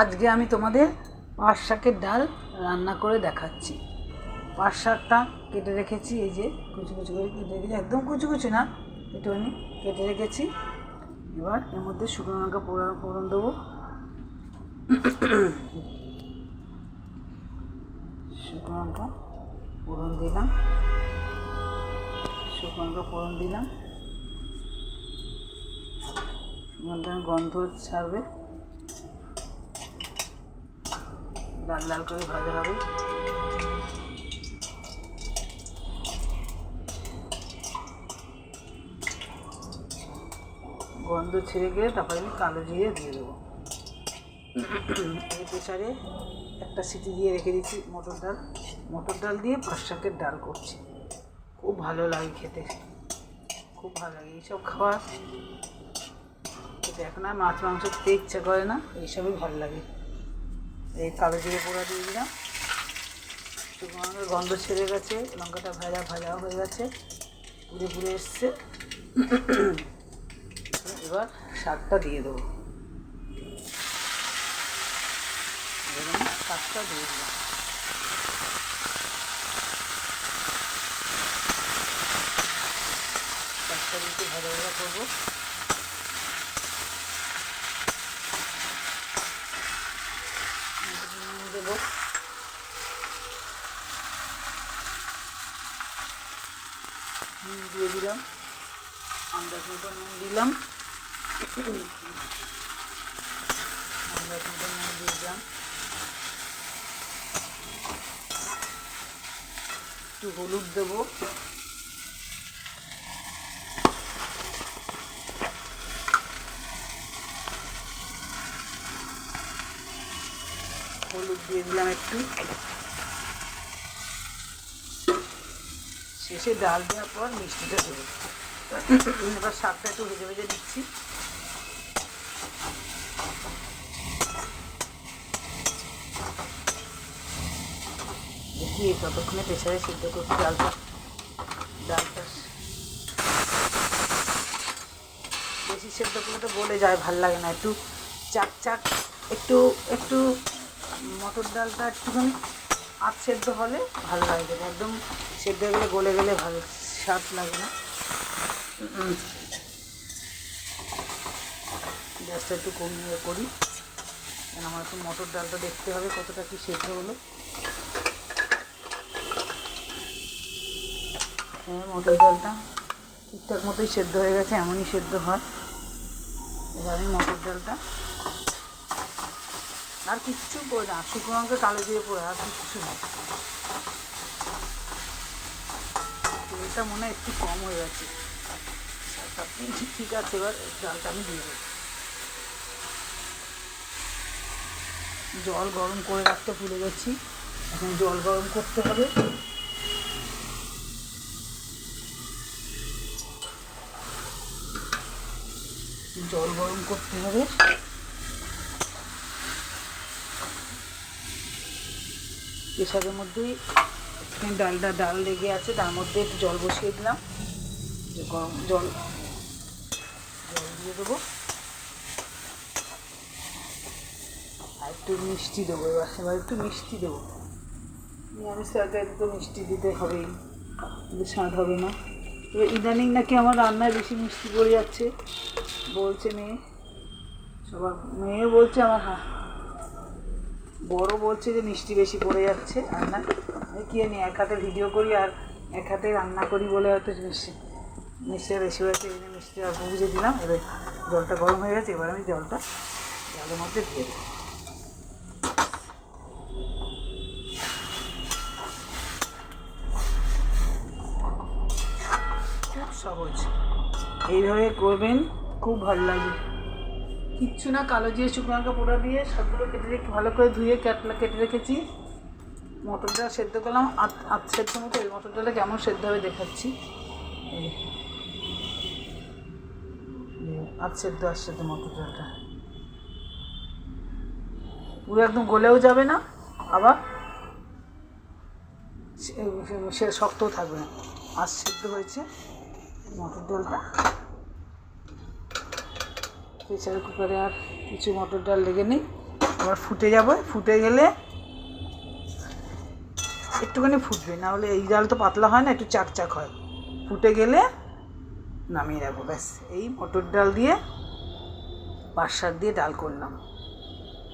আজকে আমি তোমাদের পাট শাকের ডাল রান্না করে দেখাচ্ছি। পাট শাকটা কেটে রেখেছি, এই যে কুচি কুচি করে কেটে রেখেছি। একদম কুচি কুচি না, একটুখানি কেটে রেখেছি। এবার এর মধ্যে শুকনো লঙ্কা ফোড়ন ফোড়ন দেবো। শুকনো লঙ্কা ফোড়ন দিলাম। শুকনো লঙ্কা ফোড়ন দিলাম। গন্ধ ছাড়বে। লাল লাল করে ভাজা হবে। গন্ধ ছেড়ে গেলে তারপরে আমি কালো জিরে দিয়ে দেবো। এই প্রেশারে একটা সিটি দিয়ে রেখে দিচ্ছি মটর ডাল। মটর ডাল দিয়ে পাঁচ ডাল করছি। খুব ভালো লাগে খেতে। খুব ভালো লাগে। এইসব খাবার খেতে এখন আর মাছ মাংস খেতে ইচ্ছা করে না, এইসবই ভালো লাগে। এই কালো জিরে পোড়া দিয়ে দিলাম। গন্ধ ছেড়ে গেছে, লঙ্কাটা ভাজা ভাজা হয়ে গেছে, পুড়ে পুড়ে এসছে। এবার শাকটা দিয়ে দেবো। শাকটা দিয়ে দিলাম। শাকটা দিতে ভাজা ভাজা করব নুন দেবো নুন দিয়ে দিলাম। আন্দাজ মতো নুন দিলাম। আন্দাজ মতো নুন দিয়ে দিলাম। একটু হলুদ দেবো। হলুদ দিয়ে দিলাম একটু। শেষে ডাল দেওয়ার পর মিষ্টিটা দেবো। এবার শাকটা একটু ভেজে ভেজে দিচ্ছি দেখি ততক্ষণে প্রেশারে সিদ্ধ করছি ডালটা। ডালটা বেশি সেদ্ধ করলে তো গলে যায়, ভালো লাগে না। একটু চাক চাক, একটু একটু মটর ডালটা একটুখানি আধ সেদ্ধ হলে ভালো লাগবে খেতে। একদম সেদ্ধ গেলে গলে গেলে ভালো স্বাদ লাগে না। গ্যাসটা একটু কমিয়ে করি। কারণ আমার একটু মটর ডালটা দেখতে হবে কতটা কি সেদ্ধ হলো। হ্যাঁ মটর ডালটা ঠিকঠাক মতোই সেদ্ধ হয়ে গেছে, এমনই সেদ্ধ হয়। এবার আমি মটর ডালটা আর কিচ্ছু পড়ে না। শুকনো লঙ্কা কালো দিয়ে পড়ে, আর কিচ্ছু না। তেলটা মনে হয় একটু কম হয়ে গেছে। ঠিক আছে, এবার ডালটা আমি দিয়ে দেবো। জল গরম করে রাখতে ভুলে গেছি। এখন জল গরম করতে হবে। জল গরম করতে হবে। প্রেশারের মধ্যেই ডালটা, ডাল লেগে আছে, তার মধ্যে একটু জল বসিয়ে দিলাম। গরম জল জল দিয়ে দেবো। আর একটু মিষ্টি দেবো এবার এবার একটু মিষ্টি দেবো। নিরামিষ তরকারিতে তো মিষ্টি দিতে হবেই স্বাদ হবে না। এবার ইদানিং নাকি আমার রান্নায় বেশি মিষ্টি পড়ে যাচ্ছে, বলছে মেয়ে। সবার মেয়ে বলছে আমার হ্যাঁ বড় বলছে যে মিষ্টি বেশি পড়ে যাচ্ছে রান্না আমি কি জানি, এক হাতে ভিডিও করি আর এক হাতে রান্না করি বলে হয়তো মিষ্টি, মিষ্টিটা বেশি হয়েছে, এই মিষ্টি অল্প বুঝে দিলাম, এবার জলটা গরম হয়ে গেছে, এবার আমি জলটা জলের মধ্যে দিয়ে দেবো সহজ। এইভাবে করবেন, খুব ভালো লাগবে। কিচ্ছু না, কালো জিরে, শুকনো লঙ্কা পোড়া দিয়ে সবগুলো কেটে রেখে, ভালো করে ধুয়ে কাটলা কেটে রেখেছি। মটর ডাল সেদ্ধ করলাম আধ সেদ্ধ মতো এই মটর ডালটা কেমন সেদ্ধ হবে দেখাচ্ছি। আধ সেদ্ধ আসছে তো মটর ডালটা পুরো একদম গলেও যাবে না, আবার সে- সে শক্তও থাকবে না। আজ সেদ্ধ হয়েছে মটর ডালটা। প্রেসার কুকারে আর কিছু মটর ডাল লেগে নিই। আবার ফুটে যাবে। ফুটে গেলে একটুখানি ফুটবে না হলে এই ডাল তো পাতলা হয় না, একটু চাকচাক হয়। ফুটে গেলে নামিয়ে রাখব, ব্যাস। এই মটর ডাল দিয়ে বাসার দিয়ে ডাল করলাম।